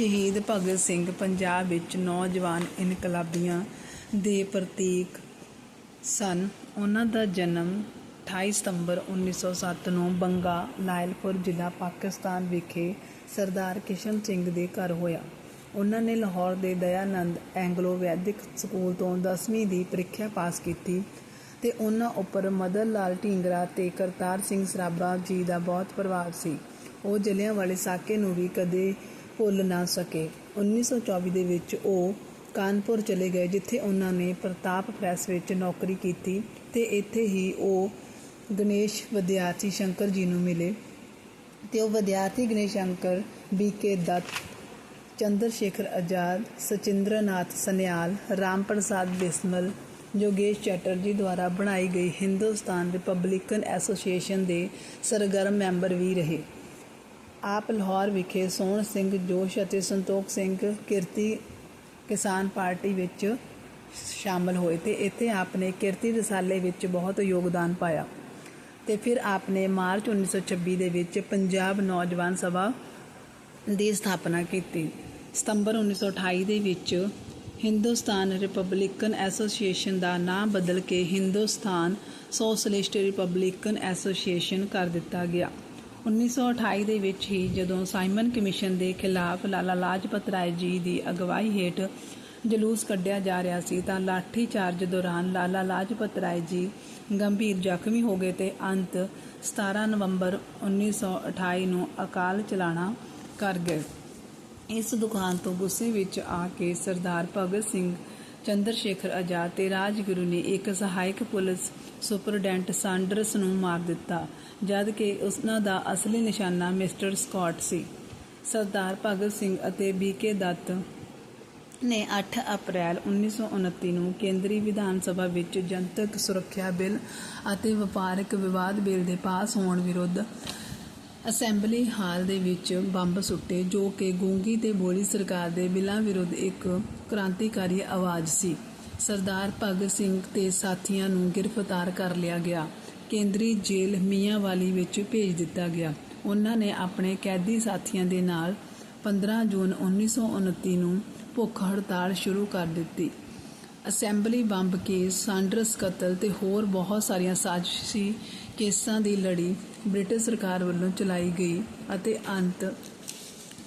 ਸ਼ਹੀਦ ਭਗਤ ਸਿੰਘ ਪੰਜਾਬ ਵਿੱਚ ਨੌਜਵਾਨ ਇਨਕਲਾਬੀਆਂ ਦੇ ਪ੍ਰਤੀਕ ਸਨ। ਉਹਨਾਂ ਦਾ ਜਨਮ 28 ਸਤੰਬਰ 1907 ਨੂੰ ਬੰਗਾ ਲਾਇਲਪੁਰ ਜ਼ਿਲ੍ਹਾ ਪਾਕਿਸਤਾਨ ਵਿਖੇ ਸਰਦਾਰ ਕਿਸ਼ਨ ਸਿੰਘ ਦੇ ਘਰ ਹੋਇਆ। ਉਹਨਾਂ ਨੇ ਲਾਹੌਰ ਦੇ ਦਇਆਨੰਦ ਐਂਗਲੋ ਵੈਦਿਕ ਸਕੂਲ ਤੋਂ 10ਵੀਂ ਦੀ ਪ੍ਰੀਖਿਆ ਪਾਸ ਕੀਤੀ ਤੇ ਉਹਨਾਂ ਉੱਪਰ ਮਦਨ ਲਾਲ ਢੀਂਗਰਾ ਤੇ ਕਰਤਾਰ ਸਿੰਘ ਸਰਾਭਾ ਜੀ ਦਾ ਬਹੁਤ ਪ੍ਰਭਾਵ ਸੀ। ਉਹ ਜਲਿਆਂਵਾਲੇ ਸਾਕੇ ਨੂੰ ਵੀ ਕਦੇ ਭੁੱਲ ਨਾ ਸਕੇ। 1924 ਦੇ ਵਿੱਚ ਉਹ ਕਾਨਪੁਰ ਚਲੇ ਗਏ, ਜਿੱਥੇ ਉਹਨਾਂ ਨੇ ਪ੍ਰਤਾਪ ਪ੍ਰੈਸ ਵਿੱਚ ਨੌਕਰੀ ਕੀਤੀ ਤੇ ਇੱਥੇ ਹੀ ਉਹ ਗਣੇਸ਼ ਵਿਦਿਆਰਥੀ ਸ਼ੰਕਰ ਜੀ ਨੂੰ ਮਿਲੇ। ਤੇ ਉਹ ਵਿਦਿਆਰਥੀ ਗਣੇਸ਼ ਸ਼ੰਕਰ, ਬੀਕੇ ਦੱਤ ਚੰਦਰ ਸ਼ੇਖਰ ਆਜ਼ਾਦ, ਸਚਿੰਦਰਨਾਥ ਸਨਿਆਲ, ਰਾਮ ਪ੍ਰਸਾਦ ਬਿਸਮਲ ਯੋਗੇਸ਼ ਚੈਟਰਜੀ ਦੁਆਰਾ ਬਣਾਈ ਗਈ ਹਿੰਦੁਸਤਾਨ ਰਿਪਬਲਿਕਨ ਐਸੋਸੀਏਸ਼ਨ ਦੇ ਸਰਗਰਮ ਮੈਂਬਰ ਵੀ ਰਹੇ। ਆਪ ਲਾਹੌਰ ਵਿਖੇ ਸੋਹਣ ਸਿੰਘ ਜੋਸ਼ ਅਤੇ ਸੰਤੋਖ ਸਿੰਘ ਕਿਰਤੀ ਕਿਸਾਨ ਪਾਰਟੀ ਵਿੱਚ ਸ਼ਾਮਲ ਹੋਏ ਤੇ ਇੱਥੇ ਆਪ ਕਿਰਤੀ ਰਸਾਲੇ ਵਿੱਚ ਬਹੁਤ ਯੋਗਦਾਨ ਪਾਇਆ ਤੇ ਫਿਰ ਆਪ ਨੇ ਮਾਰਚ 1926 ਦੇ ਵਿੱਚ ਪੰਜਾਬ ਨੌਜਵਾਨ ਸਭਾ ਦੀ ਸਥਾਪਨਾ ਕੀਤੀ। ਸਤੰਬਰ 1928 ਦੇ ਵਿੱਚ ਹਿੰਦੁਸਤਾਨ ਰਿਪਬਲਿਕਨ ਐਸੋਸੀਏਸ਼ਨ ਦਾ ਨਾਮ ਬਦਲ ਕੇ ਹਿੰਦੁਸਤਾਨ ਸੋਸ਼ਲਿਸਟ ਰਿਪਬਲਿਕਨ ਐਸੋਸੀਏਸ਼ਨ ਕਰ ਦਿੱਤਾ ਗਿਆ। 1928 ਦੇ ਵਿੱਚ ਹੀ ਜਦੋਂ ਸਾਈਮਨ ਕਮਿਸ਼ਨ ਦੇ ਖਿਲਾਫ ਲਾਲਾ ਲਾਜਪਤ ਰਾਏ ਜੀ ਦੀ ਅਗਵਾਈ ਹੇਠ ਜਲੂਸ ਕੱਢਿਆ ਜਾ ਰਿਹਾ ਸੀ ਤਾਂ ਲਾਠੀ ਚਾਰਜ ਦੌਰਾਨ ਲਾਲਾ ਲਾਜਪਤ ਰਾਏ ਜੀ ਗੰਭੀਰ ਜ਼ਖਮੀ ਹੋ ਗਏ ਤੇ ਅੰਤ 17 ਨਵੰਬਰ 1928 ਨੂੰ ਅਕਾਲ ਚਲਾਣਾ ਕਰ ਗਏ। ਇਸ ਦੁਕਾਨ ਤੋਂ ਗੁੱਸੇ ਵਿੱਚ ਆ ਕੇ ਸਰਦਾਰ ਭਗਤ ਸਿੰਘ, ਚੰਦਰ ਸ਼ੇਖਰ ਆਜ਼ਾਦ ਤੇ ਰਾਜਗੁਰੂ ਨੇ ਇੱਕ ਸਹਾਇਕ ਪੁਲਿਸ ਸੁਪਰਡੈਂਟ ਸਾਂਡਰਸ ਨੂੰ ਮਾਰ ਦਿੱਤਾ, ਜਦ ਕਿ ਉਸਨਾਂ ਦਾ ਅਸਲੀ ਨਿਸ਼ਾਨਾ ਮਿਸਟਰ ਸਕਾਟ ਸੀ। ਸਰਦਾਰ ਭਗਤ ਸਿੰਘ ਅਤੇ ਬੀਕੇ ਦੱਤ ਨੇ 8 ਅਪ੍ਰੈਲ 1929 ਨੂੰ ਕੇਂਦਰੀ ਵਿਧਾਨ ਸਭਾ ਵਿੱਚ ਜਨਤਕ ਸੁਰੱਖਿਆ ਬਿੱਲ ਅਤੇ ਵਪਾਰਕ ਵਿਵਾਦ ਬਿੱਲ ਦੇ ਪਾਸ ਹੋਣ ਵਿਰੁੱਧ ਅਸੈਂਬਲੀ ਹਾਲ ਦੇ ਵਿੱਚ ਬੰਬ ਸੁੱਟੇ, ਜੋ ਕਿ ਗੂੰਗੀ ਤੇ ਬੋਲੀ ਸਰਕਾਰ ਦੇ ਬਿੱਲਾਂ ਵਿਰੁੱਧ ਇੱਕ ਕ੍ਰਾਂਤੀਕਾਰੀ ਆਵਾਜ਼ ਸੀ। ਸਰਦਾਰ ਭਗਤ ਸਿੰਘ ਤੇ ਸਾਥੀਆਂ ਨੂੰ ਗ੍ਰਿਫਤਾਰ ਕਰ ਲਿਆ ਗਿਆ। ਕੇਂਦਰੀ ਜੇਲ੍ਹ ਮੀਆਂਵਾਲੀ ਵਿੱਚ ਭੇਜ ਦਿੱਤਾ ਗਿਆ। ਉਹਨਾਂ ਨੇ ਆਪਣੇ ਕੈਦੀ ਸਾਥੀਆਂ ਦੇ ਨਾਲ 15 ਜੂਨ 1929 ਨੂੰ ਭੁੱਖ ਹੜਤਾਲ ਸ਼ੁਰੂ ਕਰ ਦਿੱਤੀ। ਅਸੈਂਬਲੀ ਬੰਬ ਕੇਸ, ਸਾਂਡਰਸ ਕਤਲ ਤੇ ਹੋਰ ਬਹੁਤ ਸਾਰੀਆਂ ਸਾਜ਼ਿਸ਼ੀ ਕੇਸਾਂ ਦੀ ਲੜੀ ਬ੍ਰਿਟਿਸ਼ ਸਰਕਾਰ ਵੱਲੋਂ ਚਲਾਈ ਗਈ ਅਤੇ ਅੰਤ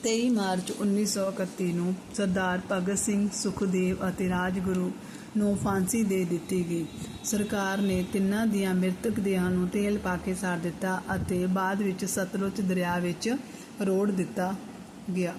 23 ਮਾਰਚ 1931 ਨੂੰ ਸਰਦਾਰ ਭਗਤ ਸਿੰਘ ਸੁਖਦੇਵ ਅਤੇ ਰਾਜਗੁਰੂ ਨੂੰ ਫਾਂਸੀ ਦੇ ਦਿੱਤੀ ਗਈ। ਸਰਕਾਰ ਨੇ ਤਿੰਨਾਂ ਦੀਆਂ ਮ੍ਰਿਤਕ ਦੇਹਾਂ ਨੂੰ ਤੇਲ ਪਾ ਕੇ ਸਾੜ ਦਿੱਤਾ ਅਤੇ ਬਾਅਦ ਵਿੱਚ ਸਤਲੁਜ ਦਰਿਆ ਵਿੱਚ ਰੋੜ ਦਿੱਤਾ ਗਿਆ।